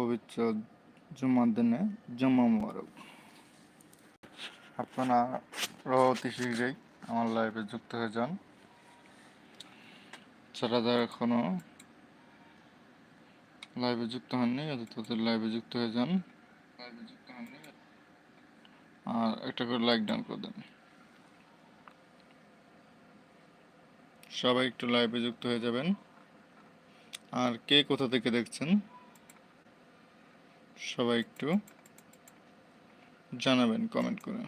পবিত্র জুমার দিনে জুম্মা মুবারক। আপনারা অতি শীঘ্রই আমার লাইভে যুক্ত হয়ে যান। যারা যারা এখনও লাইভে যুক্ত হননি তাদের লাইভে যুক্ত হয়ে যান। লাইভে যুক্ত হননি আর একটা করে লাইক ডাউন করে দেন। সবাই একটু লাইভে যুক্ত হয়ে যাবেন। আর কে কোথা থেকে দেখছেন? সবাই একটু জানাবেন কমেন্ট করে।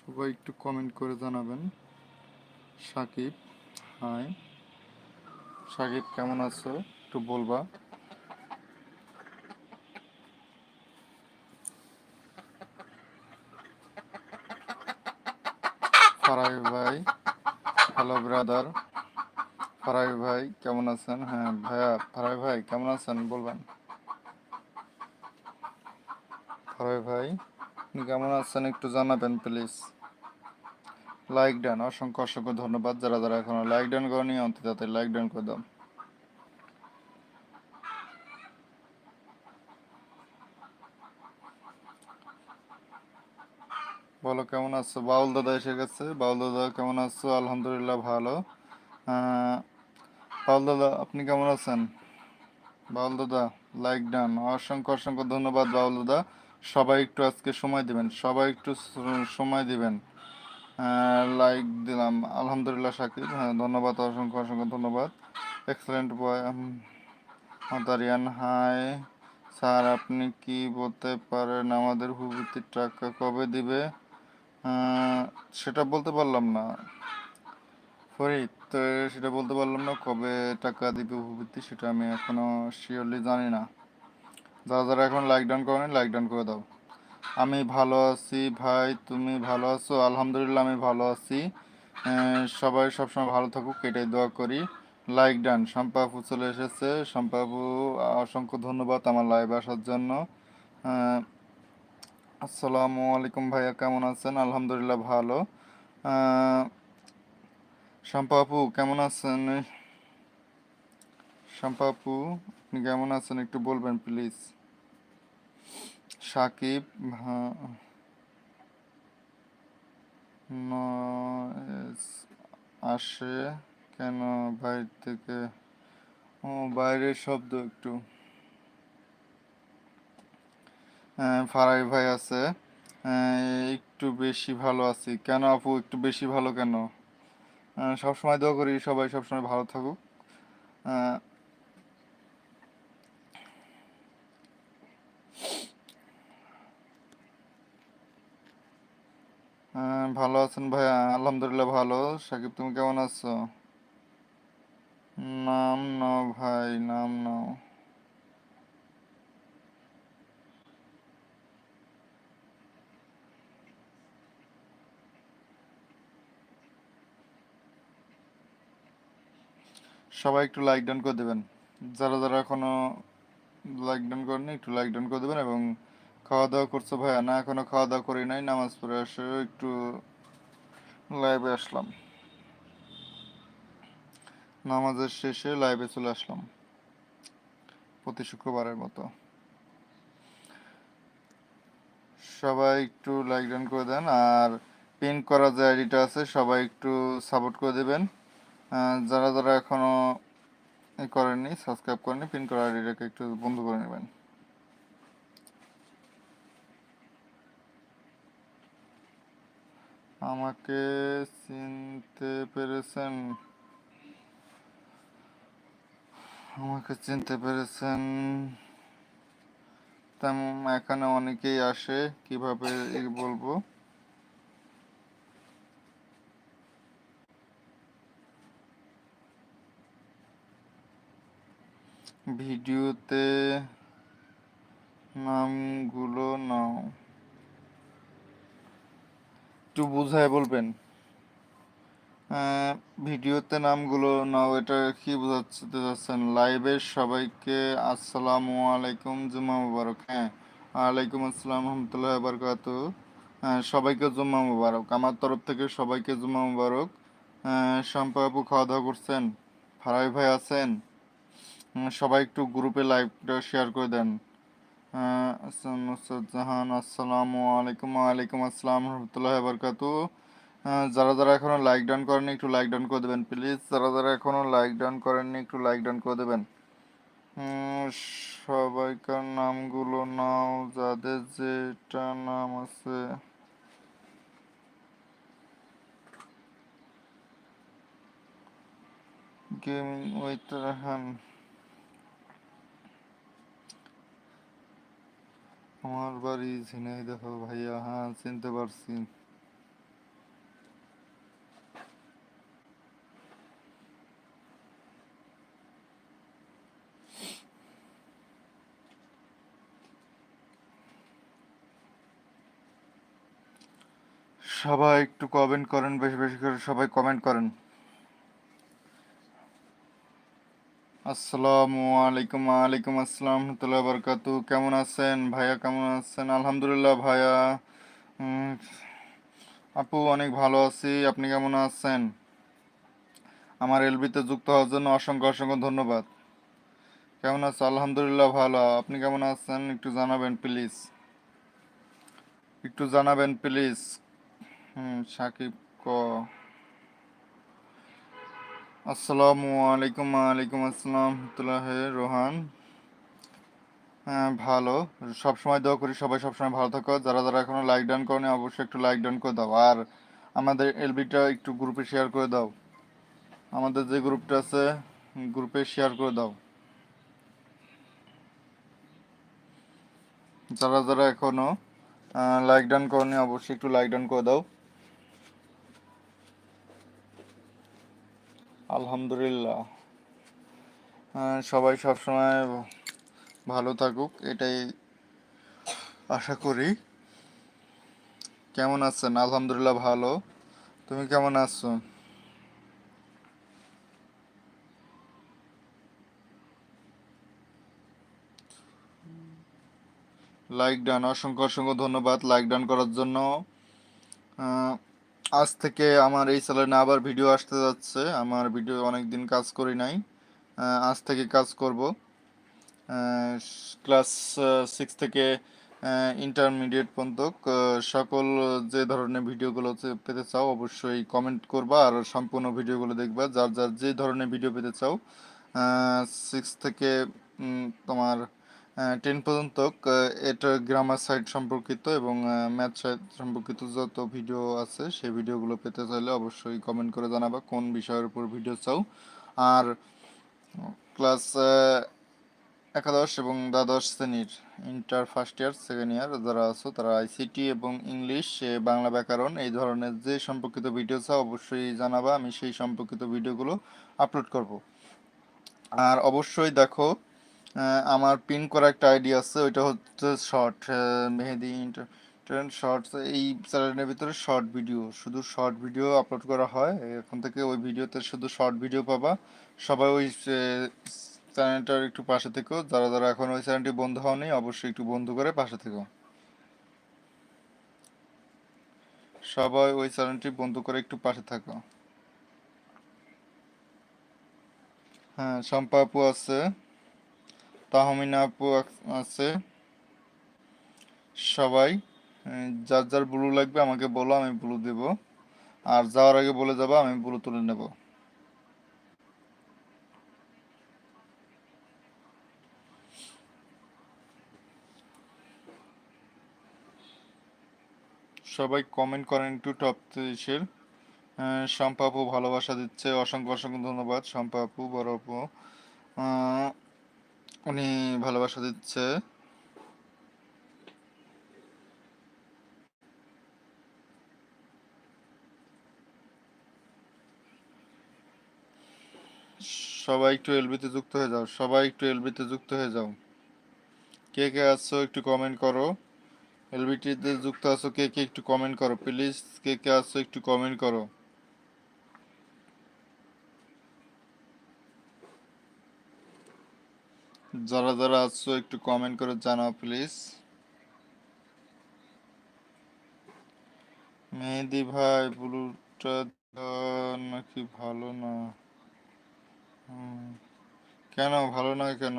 সবাই একটু কমেন্ট করে জানাবেন। সাকিব হাই সাকিব, কেমন আছো? একটু বলবা। ফারাই ভাই। হ্যালো ব্রাদার ফারাই ভাই, কেমন আছেন? হ্যাঁ ভাইয়া, ফারাই ভাই, কেমন আছেন? বলবেন। ফারাই ভাই কেমন আছেন? একটু জানাবেন প্লিজ লাইক ডান অসংখ্য অসংখ্য ধন্যবাদ। যারা যারা এখনও লাইক ডান করেনি অন্তত তাতে লাইক ডান করে দাও বলো কেমন আছো? বাউল দাদা এসে গেছে। বাউল দাদা, কেমন আছো? আলহামদুলিল্লাহ ভালো। বাউল দাদা, আপনি কেমন আছেন? বাউল দাদা, লাইক ডান অসংখ্য অসংখ্য ধন্যবাদ বাউল দাদা। সবাই একটু আজকে সময় দিবেন। সবাই একটু সময় দিবেন। লাইক দিলাম। আলহামদুলিল্লাহ, সাকিব। হ্যাঁ ধন্যবাদ, অসংখ্য অসংখ্য ধন্যবাদ। এক্সেলেন্ট বয় মাতারিয়ান হাই স্যার, আপনি কি বলতে পারেন? আমাদের হুবিতির টাকা কবে দিবে? সেটা বলতে পারলাম না। ফরিদ সেটা বলতে পারলাম না, কবে টাকা দিবে হুবিতি সেটা আমি এখনও শিওরলি জানি না। যারা যারা এখন লাইক ডাউন করেনি লাইক ডাউন করে দাও। আমি ভালো আছি ভাই, তুমি ভালো আছো? আলহামদুলিল্লাহ, আমি ভালো আছি। সবাই সবসময় ভালো থাকুক, এটাই দোয়া করি। লাইক ডান শম্পা আপু চলে এসেছে। শম্পা আপু, অসংখ্য ধন্যবাদ আমার লাইভ আসার জন্য। আসসালামু আলাইকুম ভাইয়া কেমন আছেন? আলহামদুলিল্লাহ ভালো। শম্পা আপু কেমন আছেন? শম্পা আপু আপনি কেমন আছেন? একটু বলবেন প্লিজ সাকিব হ্যাঁ, আসে। কেন বাইরে থেকে? ও বাইরের শব্দ একটু হ্যাঁ, ফারাই ভাই আছে। একটু বেশি ভালো আছি। কেন আপু, একটু বেশি ভালো কেন? সবসময় দোয়া করি সবাই সবসময় ভালো থাকুক। ভালো আছেন ভাইয়া আলহামদুলিল্লাহ ভালো। সাকিব, তুমি কেমন আছো? নাম নাও ভাই, নাম নাও। সবাই একটু লাইক ডাউন করে দেবেন। যারা যারা এখনও লাইক ডাউন করেনি একটু লাইক ডাউন করে দেবেন এবং খাওয়া দাওয়া করছ ভাইয়া? না, এখনও খাওয়া দাওয়া করি নাই, নামাজ পড়ে আসে একটু লাইভে আসলাম। নামাজের শেষে লাইভে চলে আসলাম, প্রতি শুক্রবারের মতো। সবাই একটু লাইক ডাউন করে দেন, আর পিন করা যে আইডিটা আছে, সবাই একটু সাপোর্ট করে দেবেন। যারা যারা এখনও ই করেননি সাবস্ক্রাইব করেননি পিন করা আইডিটাকে একটু বন্ধ করে নেবেন। আমাকে চিনতে পেরেছেন। আমাকে চিনতে পেরেছেন। তেমন এখানে অনেকেই আসে, কীভাবে বলব? ভিডিওতে নামগুলো নাও। একটু বুঝায় বলবেন। ভিডিওতে নামগুলো নাও, এটা কি বোঝাতে চাচ্ছেন? লাইভের সবাইকে আসসালামু আলাইকুম জুমা মুবারক। হ্যাঁ ওয়ালাইকুম আসসালাম, রহমতুল্লাহ বারকাত। সবাইকে জুম্মা মুবারক। আমার তরফ থেকে সবাইকে জুম্মা মুবারক। শম্পা খাওয়া দাওয়া করছেন? ফারাই ভাই আছেন? সবাই একটু গ্রুপে লাইভটা শেয়ার করে দেন। নুসরাত জাহান, আসসালামু আলাইকুম, ওয়ালাইকুম আসসালাম, রহমতুল্লাহ বরকাতু। যারা যারা এখনও লাইক ডান করেননি, একটু লাইক ডান করে দেবেন, প্লিজ। যারা যারা এখনও লাইক ডান করেননি, একটু লাইক ডান করে দেবেন। সবাইকার নামগুলো নাও, যাদের যেটা নাম আছে। Gaming with Rahan. আমার বাড়ি ঝিনাইদহ ভাইয়া হ্যাঁ চিনতে পারছি। সবাই একটু কমেন্ট করেন, বেশি বেশি করে সবাই কমেন্ট করেন। আসসালামু আলাইকুম ওয়ালাইকুম আসসালাম, রহমতুল্লাহ বরকাতু কেমন আছেন? ভাইয়া কেমন আছেন? আলহামদুলিল্লাহ ভাইয়া। আপু, অনেক ভালো আছি। আপনি কেমন আছেন? আমার এলবিতে যুক্ত হওয়ার জন্য অসংখ্য অসংখ্য ধন্যবাদ। কেমন আছো? আলহামদুলিল্লাহ ভালো। আপনি কেমন আছেন? একটু জানাবেন প্লিজ। একটু জানাবেন প্লিজ। হুম, সাকিব ক আসসালামু আলাইকুম, ওয়ালাইকুম আসসালাম, রহমতুল্লাহ, রোহান। হ্যাঁ ভালো। সব সময় দোয়া করি, সবাই সবসময় ভালো থাকো। যারা যারা এখনও লাইক ডান করেনি, অবশ্যই একটু লাইক ডান করে দাও। আর আমাদের এলবিটা একটু গ্রুপে শেয়ার করে দাও। আমাদের যে গ্রুপটা আছে গ্রুপে শেয়ার করে দাও। যারা যারা এখনও লাইক ডান করেনি, অবশ্যই একটু লাইক ডান করে দাও। আলহামদুলিল্লাহ। আহ, সবাই সবসময় ভালো থাকুক এটাই আশা করি। কেমন আছেন? আলহামদুলিল্লাহ ভালো। তুমি কেমন আছো? লাইক ডান অসংখ্য অসংখ্য ধন্যবাদ লাইক ডান করার জন্য। আজ থেকে আমার এই চ্যানেলে আবার ভিডিও আসতে যাচ্ছে। আমার ভিডিও অনেক দিন কাজ করি নাই। আজ থেকে কাজ করব। ক্লাস সিক্স থেকে ইন্টারমিডিয়েট পর্যন্ত। সকল যে ধরনের ভিডিওগুলো পেতে চাও অবশ্যই কমেন্ট করবা আর সম্পূর্ণ ভিডিওগুলো দেখবা। যার যার যে ধরনের ভিডিও পেতে চাও সিক্স থেকে তোমার টেন পর্যন্ত এটা গ্রামার সাইট সম্পর্কিত এবং ম্যাথ সাইট সম্পর্কিত যত ভিডিও আছে, সেই ভিডিওগুলো পেতে চাইলে অবশ্যই কমেন্ট করে জানাবা কোন বিষয়ের উপর ভিডিও চাও। আর ক্লাস একাদশ এবং দ্বাদশ শ্রেণির inter first year second year যারা আছো, তারা আইসিটি এবং ইংলিশ বাংলা ব্যাকরণ, এই ধরনের যে সম্পর্কিত ভিডিও চাও, অবশ্যই জানাবা, আমি সেই সম্পর্কিত ভিডিওগুলো আপলোড করব। আর অবশ্যই দেখো আমার পিন করা একটা আইডি আছে, ওইটা হচ্ছে শর্ট মেহেদি ইন্টারনেট শর্টস এই চ্যানেলের ভিতরে শর্ট ভিডিও শুধু শর্ট ভিডিও আপলোড করা হয়, এখন থেকে ওই ভিডিওতে শুধু শর্ট ভিডিও পাবা, সবাই ওই চ্যানেলটার একটু পাশে থেকো, যারা যারা এখন ওই চ্যানেলটি বন্ধ হওনি অবশ্যই একটু বন্ধ করে পাশে থেকো। সবাই ওই চ্যানেলটি বন্ধ করে একটু পাশে থাকো। হ্যাঁ শম্পা আপু আছে। তাহমিনা আপু আছে। সবাই যার যার ব্লু লাগবে আমাকে বলো, আমি ব্লু দেব। আর যাওয়ার আগে বলে যাব, আমি ব্লু তুলে নেব। সবাই কমেন্ট করেন একটু টপ তিরিশের। শম্পা আপু ভালোবাসা দিচ্ছে, অসংখ্য অসংখ্য ধন্যবাদ, শম্পা আপু, বড় আপু। উনি ভালোবাসা দিচ্ছে। সবাই একটু এলবিতে যুক্ত হয়ে যাও, সবাই একটু এলবিতে যুক্ত হয়ে যাও। কে কে আছো একটু কমেন্ট করো। এলবিটিতে যুক্ত আছো কে কে একটু কমেন্ট করো প্লিজ কে কে আছো একটু কমেন্ট করো। যারা যারা আছো, একটু কমেন্ট করে জানাও প্লিজ মেহেদি ভাই, ব্লুটা নাকি ভালো না? কেন? ভালো না কেন?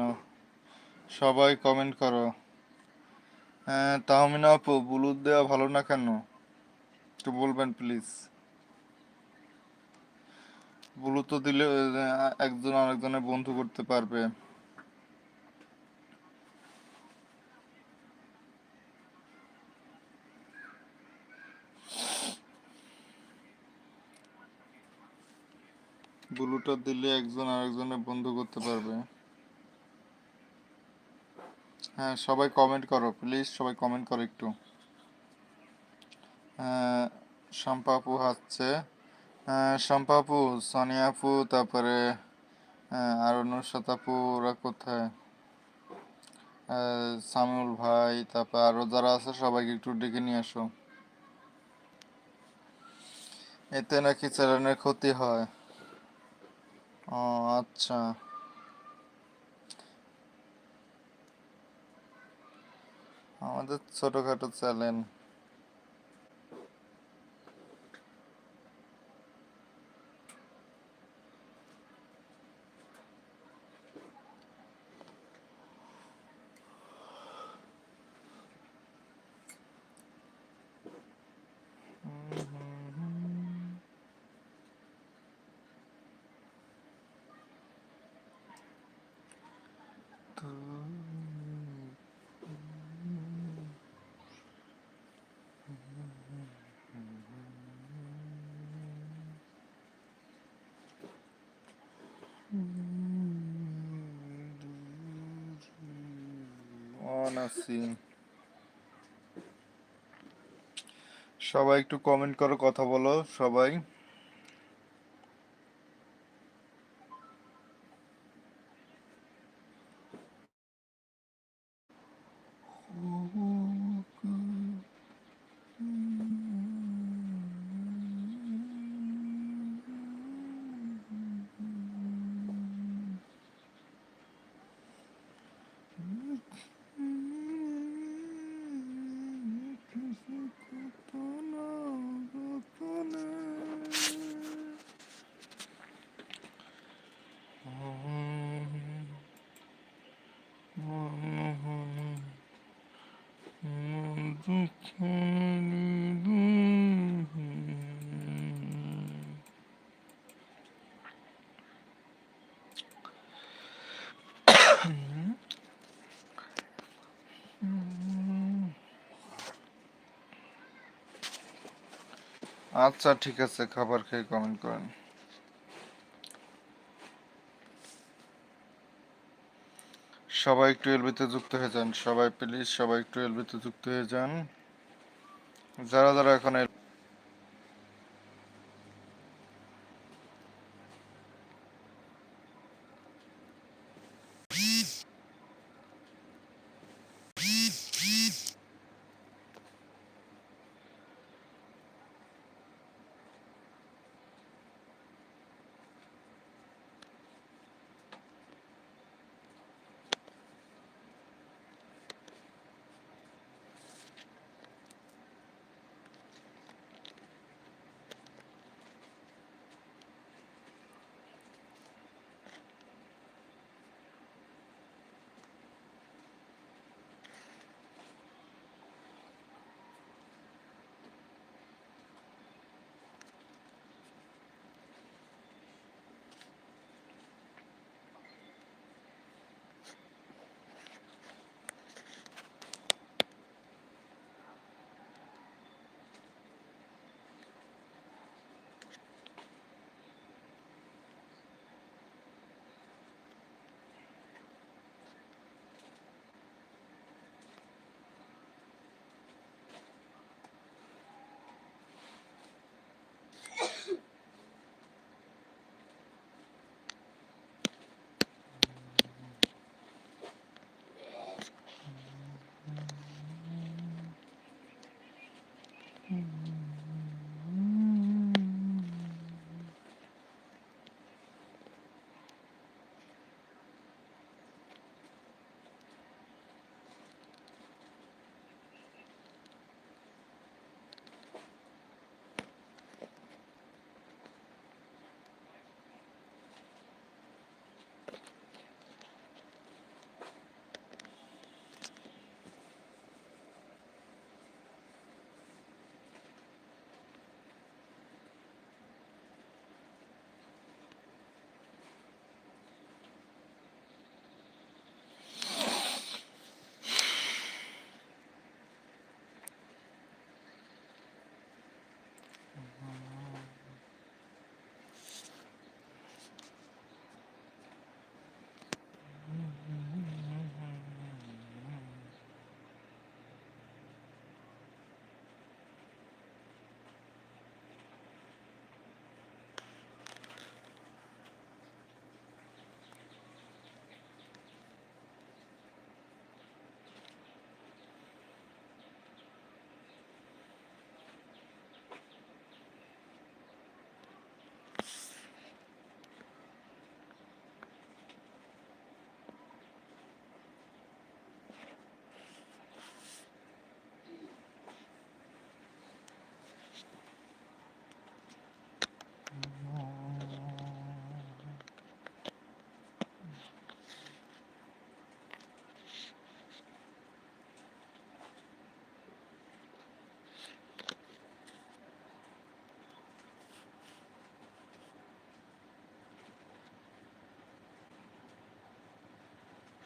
সবাই কমেন্ট করো। হ্যাঁ তাহমিনা আপু ব্লু দেওয়া ভালো না কেন? একটু বলবেন প্লিজ ব্লু তো দিলে একজন আরেকজনের বন্ধু করতে পারবে। ব্লুটা দিলে একজন আরেকজনের বন্ধু করতে পারবে। হ্যাঁ সবাই কমেন্ট করো প্লিজ সবাই কমেন্ট করো একটু। শম্পা আপু হাসছে। হ্যাঁ, শম্পা আপু তারপরে আর আপু ওরা কোথায়? সামিউল ভাই তারপর আরও যারা আছে সবাইকে একটু ডেকে নিয়ে আসো। এতে নাকি চ্যানেলের ক্ষতি হয়। ও আচ্ছা। আমাদের ছোটখাটো চ্যানেল অন সবাই একটু কমেন্ট করো কথা বলো সবাই। আচ্ছা ঠিক আছে খাবার খেয়ে কমেন্ট করেন। সবাই একটু এলবিতে যুক্ত হয়ে যান। সবাই প্লিজ সবাই একটু এলবিতে যুক্ত হয়ে যান। যারা যারা এখন